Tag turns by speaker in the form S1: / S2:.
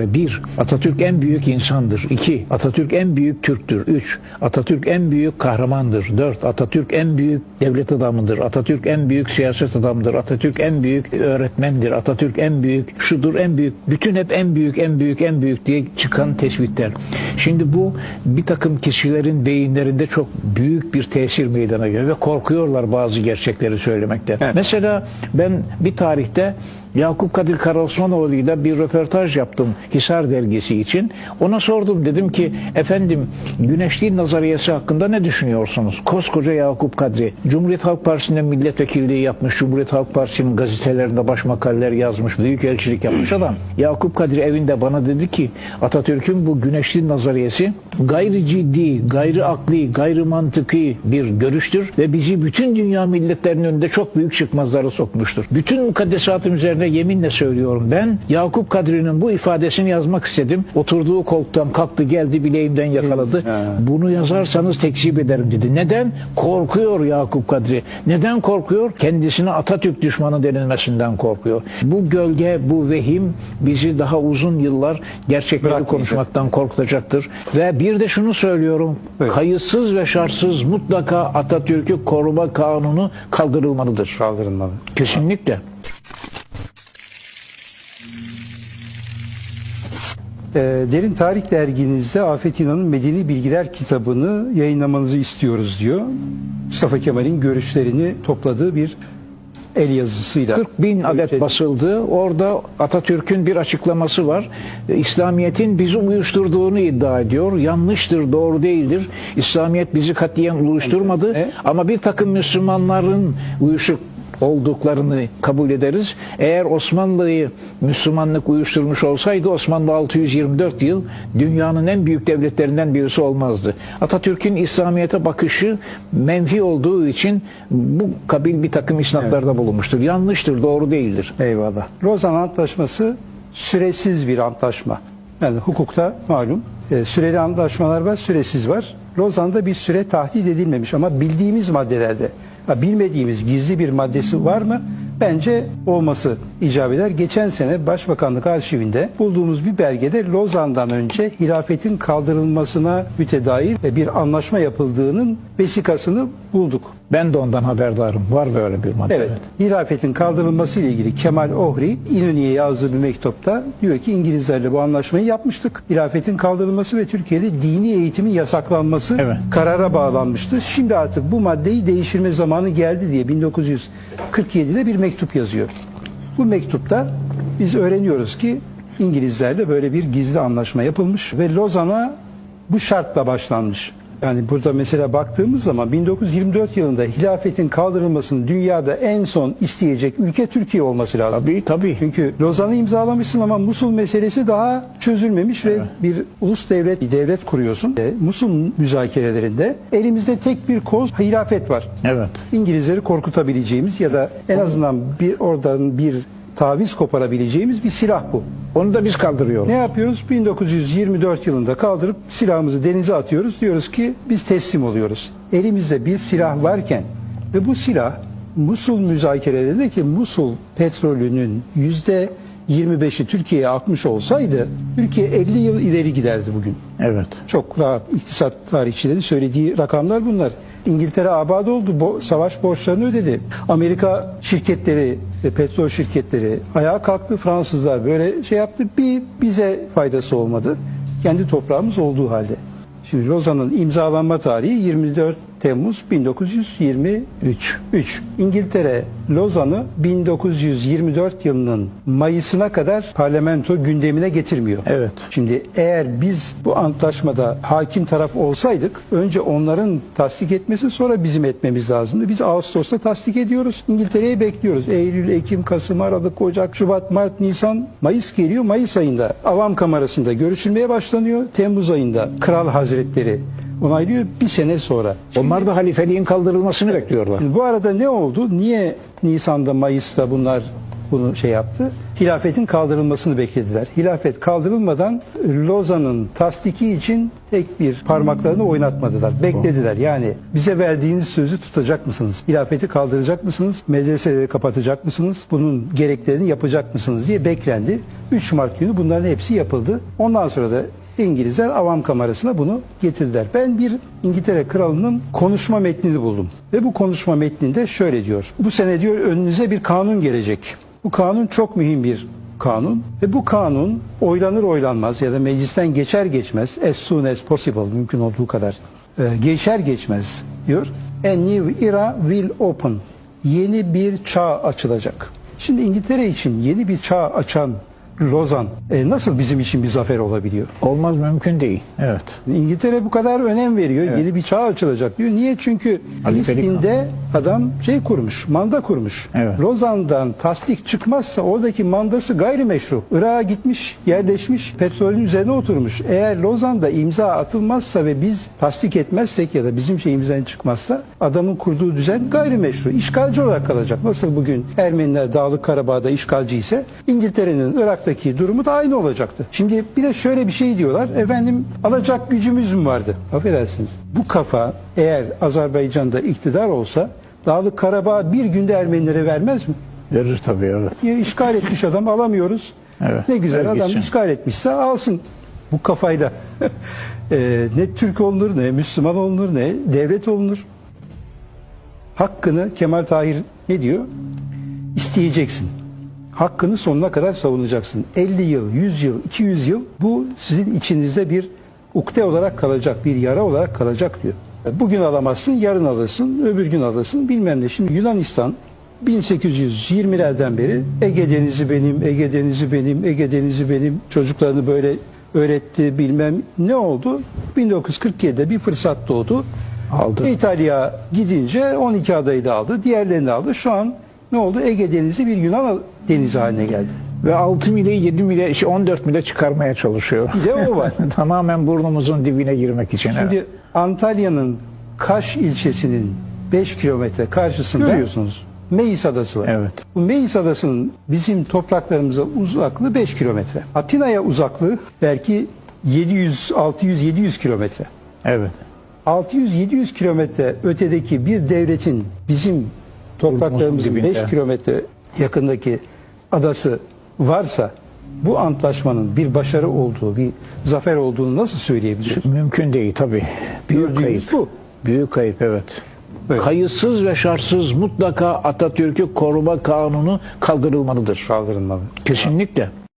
S1: Bir, Atatürk en büyük insandır. İki, Atatürk en büyük Türktür. Üç, Atatürk en büyük kahramandır. Dört, Atatürk en büyük devlet adamıdır. Atatürk en büyük siyaset adamıdır. Atatürk en büyük öğretmendir. Atatürk en büyük şudur, en büyük. Bütün hep en büyük, en büyük, en büyük diye çıkan tespitler. Şimdi bu bir takım kişilerin beyinlerinde çok büyük bir tesir meydana geliyor ve korkuyorlar bazı gerçekleri söylemekten.
S2: Evet.
S1: Mesela ben bir tarihte Yakup Kadir Karaosmanoğlu ile bir röportaj yaptım Hisar dergisi için. Ona sordum dedim ki efendim güneşliğin nazariyesi hakkında ne düşünüyorsunuz? Koskoca Yakup Kadri Cumhuriyet Halk Partisi'nde milletvekilliği yapmış, Cumhuriyet Halk Partisi'nin gazetelerinde baş makaleler yazmış, büyükelçilik yapmış adam. Yakup Kadri evinde bana dedi ki Atatürk'ün bu güneşliğin nazariyesi gayri ciddi, gayri akli, gayri mantıki bir görüştür ve bizi bütün dünya milletlerinin önünde çok büyük çıkmazlara sokmuştur. Bütün mukaddesatım üzerine yeminle söylüyorum. Ben Yakup Kadri'nin bu ifadesini yazmak istedim. Oturduğu koltuktan kalktı geldi bileğimden yakaladı. Bunu yazarsanız tekzip ederim dedi. Neden? Korkuyor Yakup Kadri. Neden korkuyor? Kendisine Atatürk düşmanı denilmesinden korkuyor. Bu gölge, bu vehim bizi daha uzun yıllar gerçekleri konuşmaktan korkutacaktır. Ve bir de şunu söylüyorum.
S2: Buyurun.
S1: Kayıtsız ve şartsız mutlaka Atatürk'ü koruma kanunu kaldırılmalıdır.
S2: Kaldırılmalı.
S1: Kesinlikle.
S2: Derin Tarih Derginizde Afet İnan'ın Medeni Bilgiler kitabını yayınlamanızı istiyoruz diyor. Mustafa Kemal'in görüşlerini topladığı bir el yazısıyla.
S1: 40 bin adet basıldı. Orada Atatürk'ün bir açıklaması var. E, İslamiyet'in bizi uyuşturduğunu iddia ediyor. Yanlıştır, doğru değildir. İslamiyet bizi katiyen uyuşturmadı.
S2: E?
S1: Ama bir takım Müslümanların uyuşuk olduklarını kabul ederiz. Eğer Osmanlı'yı Müslümanlık uyuşturmuş olsaydı Osmanlı 624 yıl dünyanın en büyük devletlerinden birisi olmazdı. Atatürk'ün İslamiyet'e bakışı menfi olduğu için bu kabil bir takım isnatlarda bulunmuştur. Yanlıştır, doğru değildir.
S2: Eyvallah. Lozan Antlaşması süresiz bir antlaşma. Yani hukukta malum e, süreli antlaşmalar var, süresiz var. Lozan'da bir süre tahdit edilmemiş ama bildiğimiz maddelerde bilmediğimiz gizli bir maddesi var mı? Bence olması icap eder. Geçen sene Başbakanlık arşivinde bulduğumuz bir belgede Lozan'dan önce hilafetin kaldırılmasına mütedair bir anlaşma yapıldığının vesikasını bulduk.
S1: Ben de ondan haberdarım. Var böyle bir madde.
S2: Evet. Hilafetin kaldırılması ile ilgili Kemal Ohri İnönü'ye yazdığı bir mektupta diyor ki İngilizlerle bu anlaşmayı yapmıştık. Hilafetin kaldırılması ve Türkiye'de dini eğitimin yasaklanması
S1: Evet.
S2: karara bağlanmıştı. Şimdi artık bu maddeyi değiştirme zamanı geldi diye 1947'de bir mektup yazıyor. Bu mektupta biz öğreniyoruz ki İngilizlerle böyle bir gizli anlaşma yapılmış ve Lozan'a bu şartla başlanmış. Yani burada mesela baktığımız zaman 1924 yılında hilafetin kaldırılmasını dünyada en son isteyecek ülke Türkiye olması lazım.
S1: Tabii tabii.
S2: Çünkü Lozan'ı imzalamışsın ama Musul meselesi daha çözülmemiş ve bir ulus devlet bir devlet kuruyorsun. E, Musul müzakerelerinde elimizde tek bir koz hilafet var.
S1: Evet.
S2: İngilizleri korkutabileceğimiz ya da en azından bir oradan bir taviz koparabileceğimiz bir silah bu.
S1: Onu da biz kaldırıyoruz.
S2: Ne yapıyoruz? 1924 yılında kaldırıp silahımızı denize atıyoruz. Diyoruz ki biz teslim oluyoruz. Elimizde bir silah varken ve bu silah Musul müzakerelerinde ki Musul petrolünün yüzde 25'i Türkiye'ye akmış olsaydı Türkiye 50 yıl ileri giderdi bugün.
S1: Evet.
S2: Çok rahat iktisat tarihçilerin söylediği rakamlar bunlar. İngiltere abad oldu, bo- savaş borçlarını ödedi. Amerika şirketleri ve petrol şirketleri ayağa kalktı. Fransızlar böyle şey yaptı. Bir bize faydası olmadı. Kendi toprağımız olduğu halde. Şimdi Lozan'ın imzalanma tarihi 24 Temmuz 1923.
S1: 3.
S2: İngiltere Lozan'ı 1924 yılının Mayıs'ına kadar parlamento gündemine getirmiyor.
S1: Evet.
S2: Şimdi eğer biz bu antlaşmada hakim taraf olsaydık önce onların tasdik etmesi sonra bizim etmemiz lazımdı. Biz Ağustos'ta tasdik ediyoruz. İngiltere'yi bekliyoruz. Eylül, Ekim, Kasım, Aralık, Ocak, Şubat, Mart, Nisan, Mayıs geliyor. Mayıs ayında Avam Kamerası'nda görüşülmeye başlanıyor. Temmuz ayında Kral Hazretleri onaylıyor bir sene sonra.
S1: Onlar da halifeliğin kaldırılmasını bekliyorlar.
S2: Şimdi bu arada ne oldu? Niye Nisan'da, Mayıs'ta bunlar bunu şey yaptı? hilafetin kaldırılmasını beklediler. Hilafet kaldırılmadan Lozan'ın tasdiki için tek bir parmaklarını oynatmadılar. Beklediler. Yani bize verdiğiniz sözü tutacak mısınız? Hilafeti kaldıracak mısınız? Medreseleri kapatacak mısınız? Bunun gereklerini yapacak mısınız diye beklendi. 3 Mart günü bunların hepsi yapıldı. Ondan sonra da İngilizler avam kamerasına bunu getirdiler. Ben bir İngiltere kralının konuşma metnini buldum. Ve bu konuşma metninde şöyle diyor. Bu sene diyor önünüze bir kanun gelecek. Bu kanun çok mühim bir kanun ve bu kanun oylanır oylanmaz ya da meclisten geçer geçmez as soon as possible mümkün olduğu kadar e, geçer geçmez diyor. A new era will open. Yeni bir çağ açılacak. Şimdi İngiltere için yeni bir çağ açan Lozan e, nasıl bizim için bir zafer olabiliyor?
S1: Olmaz mümkün değil. Evet.
S2: İngiltere bu kadar önem veriyor. Yeni bir çağ açılacak diyor. Niye? Çünkü Filistin'de adam şey kurmuş, manda kurmuş.
S1: Evet.
S2: Lozan'dan tasdik çıkmazsa oradaki mandası gayrimeşru. Irak'a gitmiş, yerleşmiş, petrolün üzerine oturmuş. Eğer Lozan'da imza atılmazsa ve biz tasdik etmezsek ya da bizim şeyimizden çıkmazsa adamın kurduğu düzen gayrimeşru. işgalci olarak kalacak. Nasıl bugün Ermeniler Dağlık Karabağ'da işgalci ise İngiltere'nin Irak'taki durumu da aynı olacaktı. Şimdi bir de şöyle bir şey diyorlar. Efendim alacak gücümüz mü vardı? Affedersiniz. Bu kafa eğer Azerbaycan'da iktidar olsa Dağlık Karabağ bir günde Ermenilere vermez mi?
S1: Verir tabii evet.
S2: Ya işgal etmiş adam alamıyoruz.
S1: Evet,
S2: ne güzel
S1: ver
S2: adam işgal etmişse alsın. Bu kafayla e, ne Türk olunur ne Müslüman olunur ne devlet olunur. Hakkını Kemal Tahir ne diyor? İsteyeceksin. Hakkını sonuna kadar savunacaksın. 50 yıl, 100 yıl, 200 yıl bu sizin içinizde bir ukde olarak kalacak, bir yara olarak kalacak diyor. Bugün alamazsın, yarın alırsın, öbür gün alırsın bilmem ne. Şimdi Yunanistan 1820'lerden beri Ege Denizi benim, Ege Denizi benim, Ege Denizi benim çocuklarını böyle öğretti bilmem ne oldu. 1947'de bir fırsat doğdu.
S1: Aldı.
S2: İtalya gidince 12 adayı da aldı, diğerlerini aldı. Şu an ne oldu? Ege Denizi bir Yunan denizi haline geldi.
S1: Ve 6 mile 7 mile şey 14 mile çıkarmaya çalışıyor.
S2: Bir de o var.
S1: Tamamen burnumuzun dibine girmek için. evet.
S2: Şimdi Antalya'nın Kaş ilçesinin 5 kilometre karşısında görüyorsunuz. Meis Adası var.
S1: Evet.
S2: Bu Meis Adası'nın bizim topraklarımıza uzaklığı 5 kilometre. Atina'ya uzaklığı belki 700, 600, 700 kilometre.
S1: Evet.
S2: 600-700 kilometre ötedeki bir devletin bizim topraklarımızın
S1: dibinde.
S2: 5 kilometre yakındaki adası varsa bu antlaşmanın bir başarı olduğu, bir zafer olduğunu nasıl söyleyebiliriz?
S1: Mümkün değil tabii. Büyük
S2: Gördüğümüz
S1: kayıp.
S2: bu.
S1: Büyük kayıp evet.
S2: Evet.
S1: Kayıtsız ve şartsız mutlaka Atatürk'ü koruma kanunu kaldırılmalıdır.
S2: Kaldırılmalı.
S1: Kesinlikle.